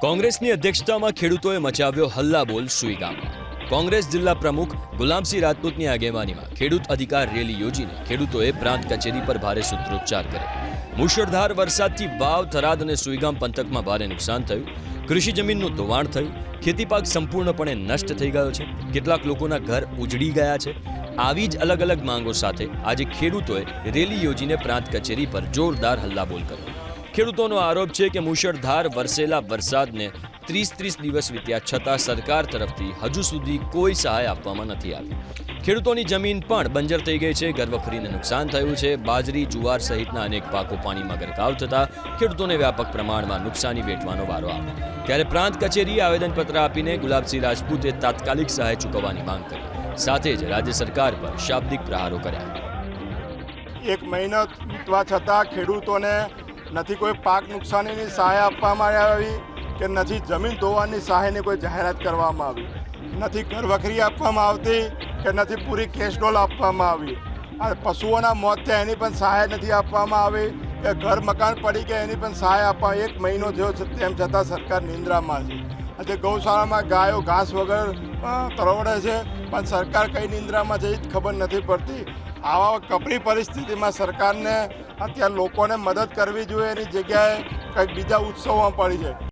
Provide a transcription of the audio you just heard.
કોંગ્રેસની અધ્યક્ષતામાં ખેડૂતોએ મચાવ્યો હલ્લાબોલ સુઈગામમાં કોંગ્રેસ જિલ્લા પ્રમુખ ગુલામસિંહ રાજપૂતની આગેવાનીમાં ખેડૂત અધિકાર રેલી યોજીને ખેડૂતોએ પ્રાંત કચેરી પર ભારે સૂત્રોચ્ચાર કર્યો. મુશળધાર વરસાદથી વાવ, થરાદ અને સુઈગામ પંથકમાં ભારે નુકસાન થયું. કૃષિ જમીનનું ધોવાણ થયું. ખેતી પાક સંપૂર્ણપણે નષ્ટ થઈ ગયો છે. કેટલાક લોકોના ઘર ઉજડી ગયા છે. આવી જ અલગ અલગ માંગો સાથે આજે ખેડૂતોએ રેલી યોજીને પ્રાંત કચેરી પર જોરદાર હલ્લાબોલ કર્યો. ખેડૂતોનો આરોપ છે કે મુશળધાર વરસેલા વરસાદને ત્રીસ ત્રીસ દિવસ વીત્યા છતાં સરકાર તરફથી હજુ સુધી કોઈ સહાય આપવામાં નથી આવી. ખેડૂતોની જમીન પણ બંજર થઈ ગઈ છે ગર્ભફરીને નુકસાન થયું છે. બાજરી, જુવાર સહિતના અનેક પાકો પાણીમાં ગરકાવ થતાં ખેડૂતોને વ્યાપક પ્રમાણમાં નુકસાની વેઠવાનો વારો આવ્યો. ત્યારે પ્રાંત કચેરીએ આવેદનપત્ર આપીને ગુલાબસિંહ રાજપૂતે તાત્કાલિક સહાય ચૂકવવાની માંગ કરી. સાથે જ રાજ્ય સરકાર પર શાબ્દિક પ્રહારો કર્યા. એક મહિનો વીતવા છતાં ખેડૂતોને નથી કોઈ પાક નુકસાનીની સહાય આપવામાં આવી કે નથી જમીન ધોવાની સહાયની કોઈ જાહેરાત કરવામાં આવી. નથી ઘર વખરી આપવામાં આવતી કે નથી પૂરી કેશડોલ આપવામાં આવી. આ પશુઓના મોત થયા એની પણ સહાય નથી આપવામાં આવી કે ઘર મકાન પડી કે એની પણ સહાય આપવા એક મહિનો થયો છે તેમ છતાં સરકાર નિંદ્રામાં છે. આજે ગૌશાળામાં ગાયો, ઘાસ વગર તરવડે છે પણ સરકાર કઈ નિંદ્રામાં છે એ જ ખબર નથી પડતી. આવા કપરી પરિસ્થિતિમાં સરકારને અત્યારે લોકોને મદદ કરવી જોઈએ એની જગ્યાએ કંઈક બીજા ઉત્સવમાં પડી છે